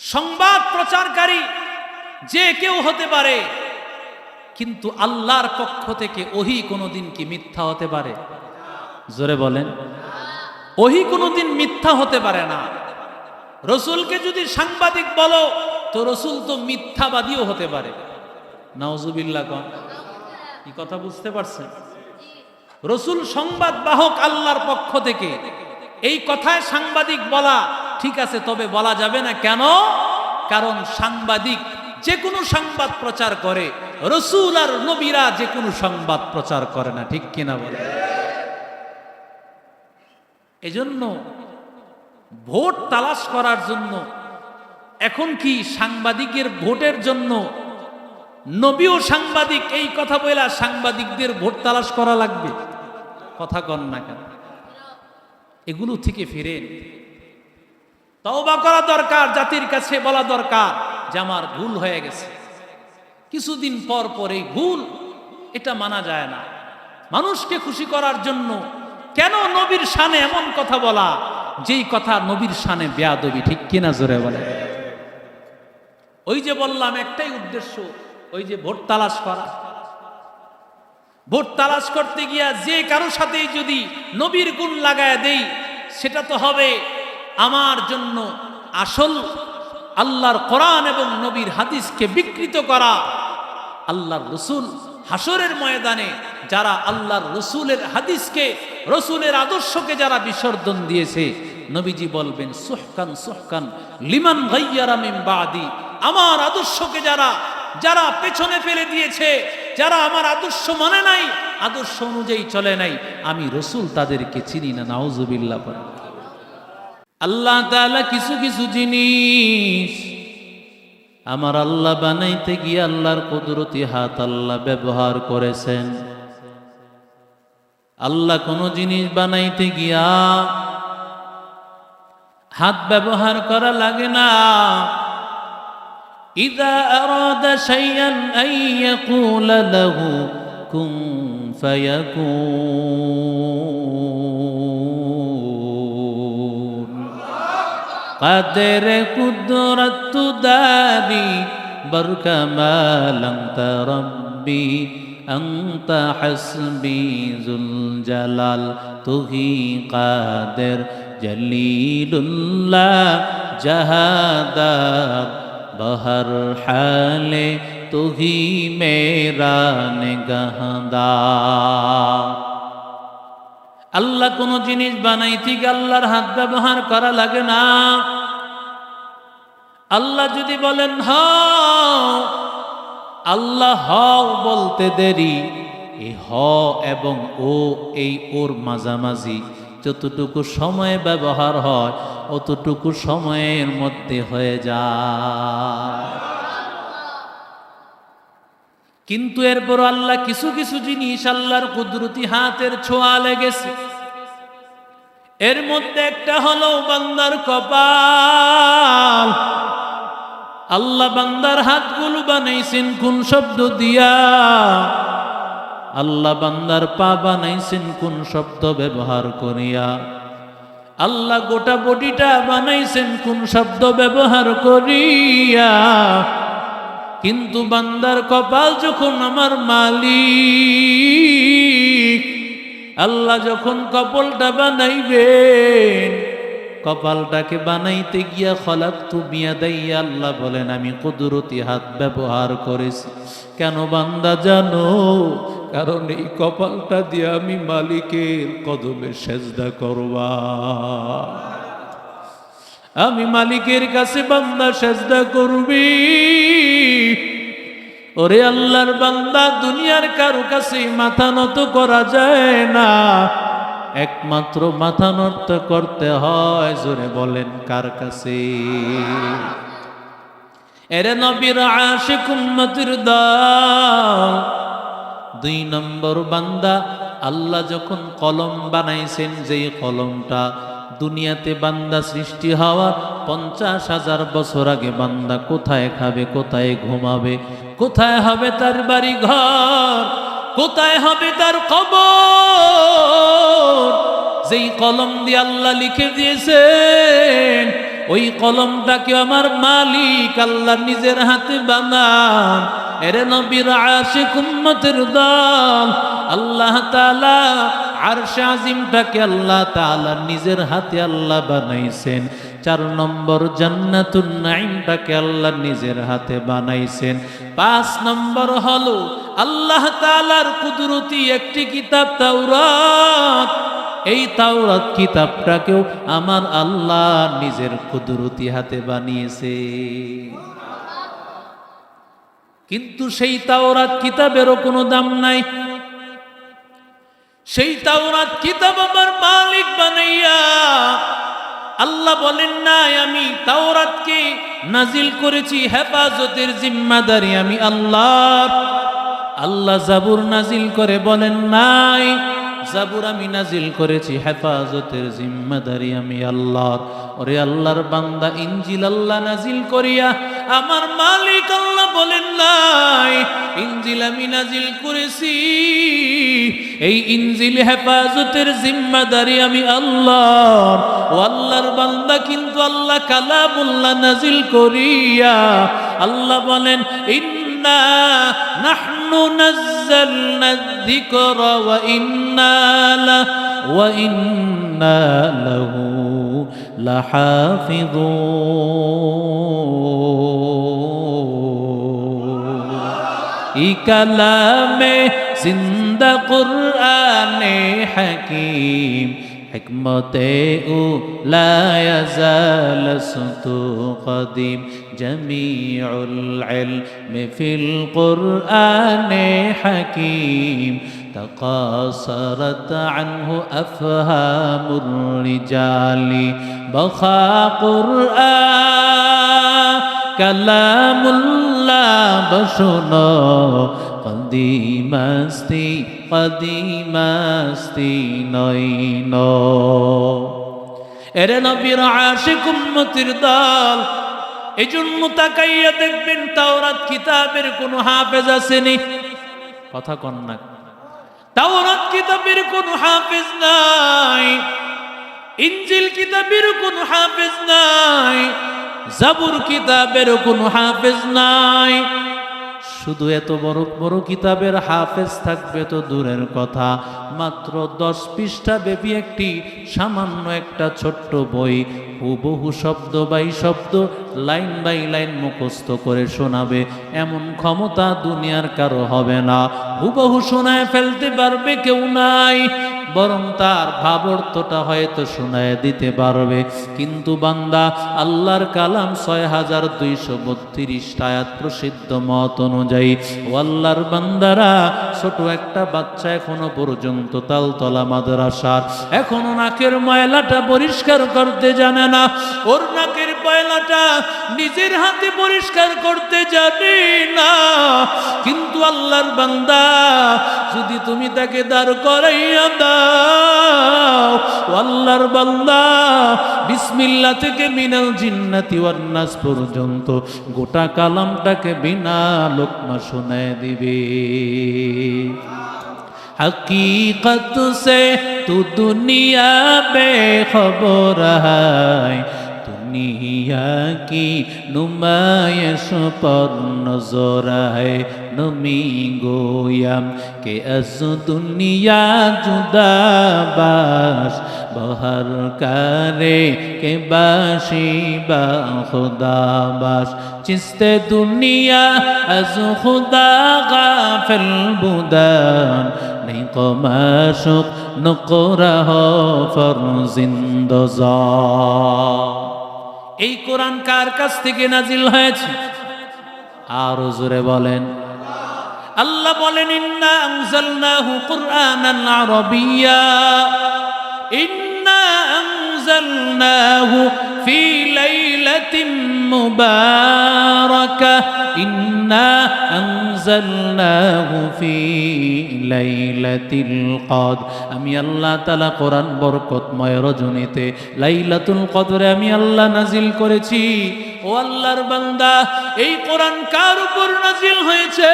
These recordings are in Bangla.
সংবাদ প্রচারকারী যে কেউ হতে পারে, কিন্তু আল্লাহর পক্ষ থেকে ওহি কোনোদিন কি মিথ্যা হতে পারে? জোরে বলেন। ওহি কোনোদিন মিথ্যা হতে পারে না। রসুলকে যদি সাংবাদিক বলো, তো রসুল তো মিথ্যাবাদীও হতে পারে। নাওজুবিল্লা কন। কি কথা বুঝতে পারছেন? রসুল সংবাদ বাহক আল্লাহর পক্ষ থেকে এই কথায় সাংবাদিক বলা ঠিক আছে, তবে বলা যাবে না কেন? কারণ সাংবাদিক যে কোনো সংবাদ প্রচার করে, রসুল আর নবীরা যে কোনো সংবাদ প্রচার করে না, ঠিক কিনা বলে? এজন্য ভোট তালাশ করার জন্য, এখন কি সাংবাদিকের ভোটের জন্য নবীও সাংবাদিক? এই কথা বলে সাংবাদিকদের ভোট তালাশ করা লাগবে? কথা কন না কেন। এগুলো থেকে ফিরেন তওবা করা দরকার, জাতির কাছে বলা দরকার যে আমার ভুল হয়ে গেছে। কিছুদিন পর পর এই ভুল এটা মানা যায় না। মানুষকে খুশি করার জন্য কেন নবীর শানে এমন কথা বলা? যেই কথা নবীর শানে বেয়াদবি, ঠিক কিনা জোরে বলে ওই যে বললাম, একটাই উদ্দেশ্য, ওই যে ভোট তালাশ করা। ভোট তালাশ করতে গিয়া যে কারও সাথেই যদি নবীর গুণ লাগায় দেই, সেটা তো হবে আমার জন্য আসল আল্লাহর কোরআন এবং নবীর হাদিসকে বিকৃত করা আল্লাহর রসুল হাসরের ময়দানে যারা আল্লাহর রসুলের হাদিসকে, রসুলের আদর্শকে যারা বিসর্জন দিয়েছে, নবীজি বলবেন, সুহকান সুহকান, লিমান ভাইয়ারা মিন বাদি। আমার আদর্শকে যারা যারা পেছনে ফেলে দিয়েছে, যারা আমার আদর্শ মানে নাই, আদর্শ অনুযায়ী চলে নাই, আমি রসুল তাদেরকে চিনি না, নাউজুবিল্লাহ পড়ে। আল্লাহ তালা কিছু কিছু জিনিস আমার আল্লাহ বানাইতে গিয়ে আল্লাহর কুদরতি হাত আল্লাহ ব্যবহার করেছেন। আল্লাহ কোনো জিনিস বানাইতে গিয়া হাত ব্যবহার করা লাগে না। ইদা আরাদা শাইআন আই লাহু কুন ফায়াকুন। قادر قدرت تداني برك ما لنت ربي أنت حسبي ذو الجلال تهي قادر جليل لا جهاد. بہر حال تهي میرا نگہدار আল্লাহ কোন জিনিস বানাইতে আল্লাহর হাত ব্যবহার করা লাগে না। আল্লাহ যদি বলেন হ আল্লাহ হও বলতে দেরি। এই হ এবং ও, এই ওর মাঝামাঝি যতটুকু সময় ব্যবহার হয়, অতটুকু সময়ের মধ্যে হয়ে যায়। কিন্তু এরপর আল্লাহ কিছু কিছু জিনিস আল্লাহর কুদরতি হাতের ছোঁয়া লেগেছে। এর মধ্যে একটা হলো বান্দার কপাল। আল্লাহ বান্দার হাতগুলো বানাইছেন কোন শব্দ দিয়া। আল্লাহ বান্দার পা বানাইছেন কোন শব্দ ব্যবহার করিয়া। আল্লাহ গোটা বডিটা বানাইছেন কোন শব্দ ব্যবহার করিয়া। কিন্তু বান্দার কপাল যখন আমার মালিক, আল্লাহ যখন কপালটা বানাইবেন, কপালটাকে বানাইতে গিয়া খলাক তুমিয়া দাইয়া আল্লাহ বলেন, আমি কুদরতি হাত ব্যবহার করেছি। কেন বান্দা জানো? কারণ এই কপালটা দিয়ে আমি মালিকের কদমে সেজদা করবা। আমি মালিকের কাছে বান্দা সেজদা করবি। ওরে আল্লাহর বান্দা, দুনিয়ার কারও কাছে মাথা নত করা যায় না। একমাত্র মাথা নত করতে হয়, জোরে বলেন কার কাছে? এরে নবীর আশিক উম্মতির দল, দুই নম্বর বান্দা, আল্লাহ যখন কলম বানাইছেন, যেই কলমটা দুনিয়াতে বান্দা সৃষ্টি হওয়ার পঞ্চাশ হাজার বছর আগে বান্দা কোথায় খাবে, কোথায় ঘুমাবে কোথায় হবে তার বাড়ি ঘর কোথায় হবে তার কবর? যেই কলম দিয়ে আল্লাহ লিখে দিয়েছেন, ওই কলমটাকে আমার মালিক? আল্লাহ নিজের হাতে বানান। এরে নবীর আশিক উম্মতের দল। আল্লাহ তাআলা আরশে আজিমটাকে আল্লাহ তাআলা নিজের হাতে আল্লাহ বানাইছেন। চার নম্বর, জান্নাতুন নাইমটাকে আল্লাহ নিজের হাতে বানাইছেন। পাঁচ নম্বর হলো, আল্লাহ তাআলার কুদরতি একটি কিতাব, তাওরাত। এই তাওরাত কিতাবটাকেও আমার আল্লাহ নিজের কুদরতি হাতে বানিয়েছে। কিন্তু সেই তাওরাত কিতাবেরও কোনো দাম নাই। সেই তাওরাত কিতাব আমার মালিক বানাইয়া আল্লাহ বলেন, নাই, আমি তাওরাতকে নাজিল করেছি, হেফাজতের জিম্মাদারি আমি আল্লাহ। আল্লাহ জাবুর নাজিল করে বলেন, নাই, জাবুর আমি নাজিল করেছি, হেফাজতের জিম্মাদারি আমি আল্লাহর ওরে আল্লাহর বান্দা ইঞ্জিল আল্লাহ নাজিল করিয়া, আমার মালিক আল্লাহ বলেন, নাই ইঞ্জিল আমি নাজিল করেছি, এই ইঞ্জিল হেফাজতের জিম্মাদারি আমি আল্লাহ। বান্দা কিন্তু আল্লাহ কালামুল্লাহ নাজিল করিয়া আল্লাহ বলেন, ইন্না নাহনু নাজ্জালনা যিকরা ওয়া ইন্না লা ওয়া ইন্না লাহু লাহাফিযুন ই কালামে জিন্দা কুরআনে হাকিম। حكمته لا يزال صوت قديم جميع العلم في القرآن حكيم تقاصرت عنه أفهام الرجال بخى قرآن كلام الله بشنا قديمستي قديمستي نين এরে নবীর আশিক উম্মতির দল এই জন্য তাকাইয়া দেখবেন তাওরাত কিতাবের কোনো হাফেজ আসেনি কথা কন না তাওরাত কিতাবের কোনো হাফেজ নাই ইঞ্জিল কিতাবের কোনো হাফেজ নাই জাবুর কিতাবের কোনো হাফেজ নাই শুধু এত বড় বড় কিতাবের হাফেজ থাকবে তো দূরের কথা। মাত্র দশ পৃষ্ঠা ব্যাপী একটি সামান্য একটা ছোট্ট বই। হুবহু শব্দ বাই শব্দ, লাইন বাই লাইন মুখস্থ করে শোনাবে। এমন ক্ষমতা দুনিয়ার কারও হবে না। হুবহু শোনায় ফেলতে পারবে কেউ নাই। বরং তার ভাবর্থটা হয়তো শোনায় দিতে পারবে। কিন্তু বান্দা, আল্লাহর কালাম ছয় হাজার দুইশো বত্রিশ আয়াত প্রসিদ্ধ মত অনুযায়ী, ও আল্লাহর বান্দারা, ছোট একটা বাচ্চা এখনও পর্যন্ত তালতলা মাদ্রাসার, এখনও নাকের ময়লাটা পরিষ্কার করতে জানে না। ওর নাকের পয়লাটা নিজের হাতে পরিষ্কার করতে জানি না। কিন্তু আল্লাহর বান্দা, যদি তুমি তাকে দাঁড় করাইয়া দাও আল্লাহর বান্দা, বিসমিল্লা থেকে মিনাল জিন্নাতি ওয়ান্নাস পর্যন্ত গোটা কালামটাকে বিনা লোকমা শোনায় দিবে। হকীকত সে তু দুনিয়া বে খবর হয় নিহাকি নুমায়সপর নজরায় নুমি গোয়াম কে আস দুনিয়া জুদাবাস, বহার কারে কে বাসি বা খুদাবাস। চিস্তে দুনিয়া আজ খুদা গা ফেল বুদান, নেই কমাশুক নকরাহ ফর জিন্দ যা এই কোরআন কার কাছ থেকে নাজিল হয়েছে? আরও জোরে বলেন। আল্লাহ বলেন, ইন্না আনজালনাহু কুরআনান আরাবিয়্যা ইন্না আনজালনাহু ফি লাইলাতিন মুবারাকাহ ইন্না আনজালনাহু ফি লাইলাতিল কদর আমি আল্লাহ তাআলা কোরআন বরকতময় রজনীতে লাইলাতুল কদরে আমি আল্লাহ নাজিল করেছি। ও আল্লাহর বান্দা, এই কোরআন কার উপর নাজিল হয়েছে?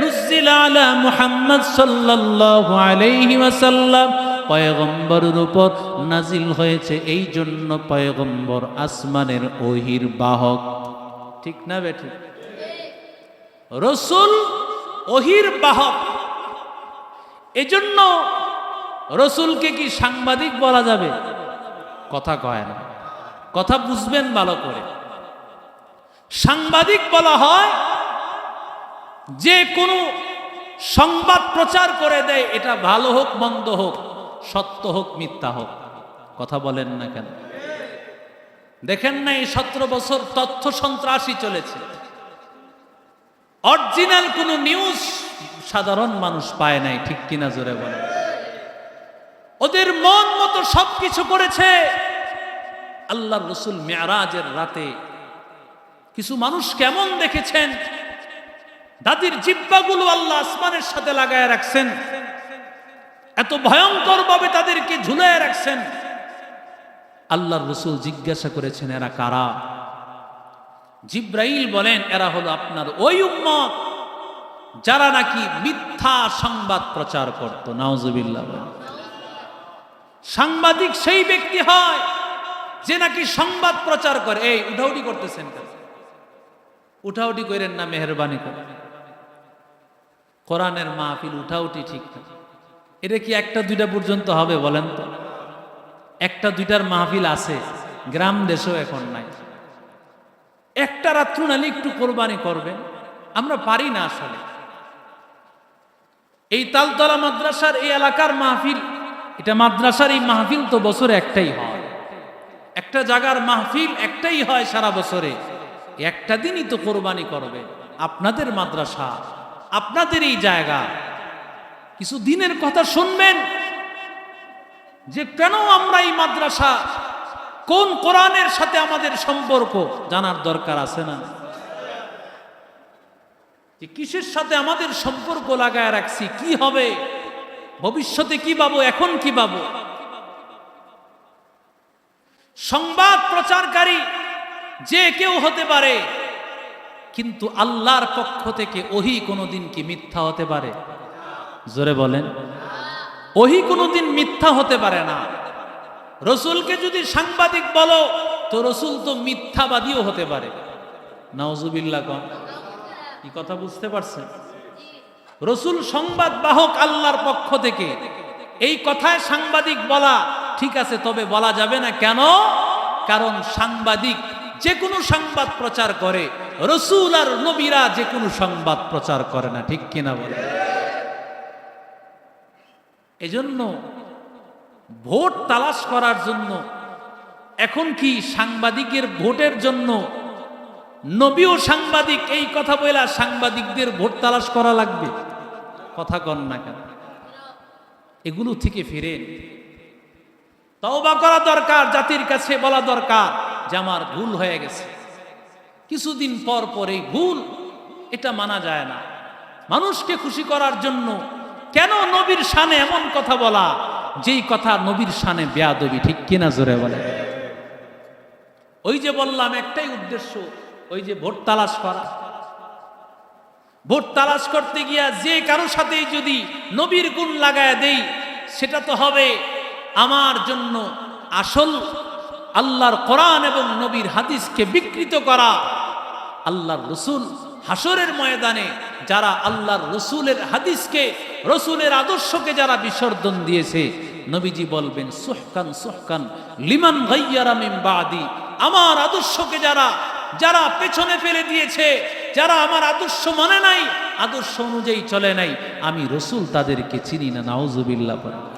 নুজিল আলা মুহাম্মদ সাল্লাল্লাহু আলাইহি ওয়াসাল্লাম। পয়গম্বরের উপর নাজিল হয়েছে, এই জন্য পয়গম্বর আসমানের ওহির বাহক। ঠিক না বেঠিক রসুল ওহির বাহক। এজন্য রসুলকে কি সাংবাদিক বলা যাবে? কথা কয় না। কথা বুঝবেন ভালো করে। সাংবাদিক বলা হয়, যে কোনো সংবাদ প্রচার করে দেয়, এটা ভালো হোক, মন্দ হোক। সত্য হোক, মিথ্যা হোক, কথা বলেন না কেন? দেখেন না এই সতেরো বছর তথ্য সন্ত্রাসী চলেছে। অরিজিনাল কোনো নিউজ সাধারণ মানুষ পায় নাই, ঠিক কিনা জোরে বলে ওদের মন মতো সবকিছু করেছে। আল্লাহ রসুল মেয়ারাজের রাতে কিছু মানুষ কেমন দেখেছেন? দাদির জিব্বাগুলো আল্লাহ আসমানের সাথে লাগায় রাখছেন। এত ভয়ঙ্কর ভাবে তাদেরকে ঝুলায় রাখছেন। আল্লাহর রসুল জিজ্ঞাসা করেছেন, এরা কারা? জিব্রাইল বলেন, এরা হলো আপনার ওই উম্মত যারা নাকি মিথ্যা সংবাদ প্রচার করত। নাওজুবিল্লাহ সাংবাদিক সেই ব্যক্তি হয় যে নাকি সংবাদ প্রচার করে। এই, উঠাউটি করতেছেন উঠাউটি করেন না, মেহরবানি করে কোরআনের মাহফিল উঠাউটি ঠিক না। এটা কি একটা, দুইটা পর্যন্ত হবে বলেন তো? একটা, দুইটার মাহফিল আছে, গ্রাম দেশেও এখন নাই। একটা রাত্র নালে একটু কোরবানি করবেন, আমরা পারি না আসলে। এই তালতলা মাদ্রাসার এই এলাকার মাহফিল, এটা মাদ্রাসার এই মাহফিল তো বছরে একটাই হয়। একটা জায়গার মাহফিল একটাই হয় সারা বছরে। একটা দিনই তো কোরবানি করবে। আপনাদের মাদ্রাসা, আপনাদের এই জায়গা কিছু দিনের কথা শুনবেন যে কেন আমরা এই মাদ্রাসা, কোন কোরআনের সাথে আমাদের সম্পর্ক জানার দরকার আছে না? যে কিসের সাথে আমাদের সম্পর্ক লাগায় রাখছি, কি হবে? ভবিষ্যতে কি পাবো? এখন কি পাবো? সংবাদ প্রচারকারী যে কেউ হতে পারে, কিন্তু আল্লাহর পক্ষ থেকে ওহি কোনোদিন কি মিথ্যা হতে পারে? জোরে বলেন। ওহি কোনোদিন মিথ্যা হতে পারে না। রসুলকে যদি সাংবাদিক বলো, তো রসুল তো মিথ্যাবাদীও হতে পারে। নাওজুবিল্লা কন। কি কথা বুঝতে পারছেন? রসুল সংবাদ বাহক আল্লাহর পক্ষ থেকে এই কথায় সাংবাদিক বলা ঠিক আছে, তবে বলা যাবে না কেন? কারণ সাংবাদিক যে কোনো সংবাদ প্রচার করে, রসুল আর নবীরা যে কোনো সংবাদ প্রচার করে না, ঠিক কিনা বলে এজন্য ভোট তালাশ করার জন্য, এখন কি সাংবাদিকের ভোটের জন্য নবী ও সাংবাদিক? এই কথা বলে সাংবাদিকদের ভোট তালাশ করা লাগবে। কথা কন না কেন? এগুলো থেকে ফিরেন তওবা করা দরকার, জাতির কাছে বলা দরকার যে আমার ভুল হয়ে গেছে। কিছুদিন পর পর এই ভুল, এটা মানা যায় না। মানুষকে খুশি করার জন্য কেন নবীর শানে এমন কথা বলা? যেই কথা নবীর শানে বেয়াদবি, ঠিক কিনা জোরে বলে ওই যে বললাম, একটাই উদ্দেশ্য, ওই যে ভোট তালাশ করা। ভোট তালাশ করতে গিয়া যে কারও সাথেই যদি নবীর গুণ লাগায় দেই, সেটা তো হবে আমার জন্য আসল আল্লাহর কোরআন এবং নবীর হাদিসকে বিকৃত করা। আল্লাহর রসুল হাসরের ময়দানে যারা আল্লাহর রসুলের হাদিসকে, রসুলের আদর্শকে যারা বিসর্জন দিয়েছে, নবীজি বলবেন, সুহকান সুহকান, লিমান গাইয়ারামিম বাদি। আমার আদর্শকে যারা যারা পেছনে ফেলে দিয়েছে, যারা আমার আদর্শ মানে নাই, আদর্শ অনুযায়ী চলে নাই, আমি রসুল তাদেরকে চিনি না নাওজুবিল্লা পরে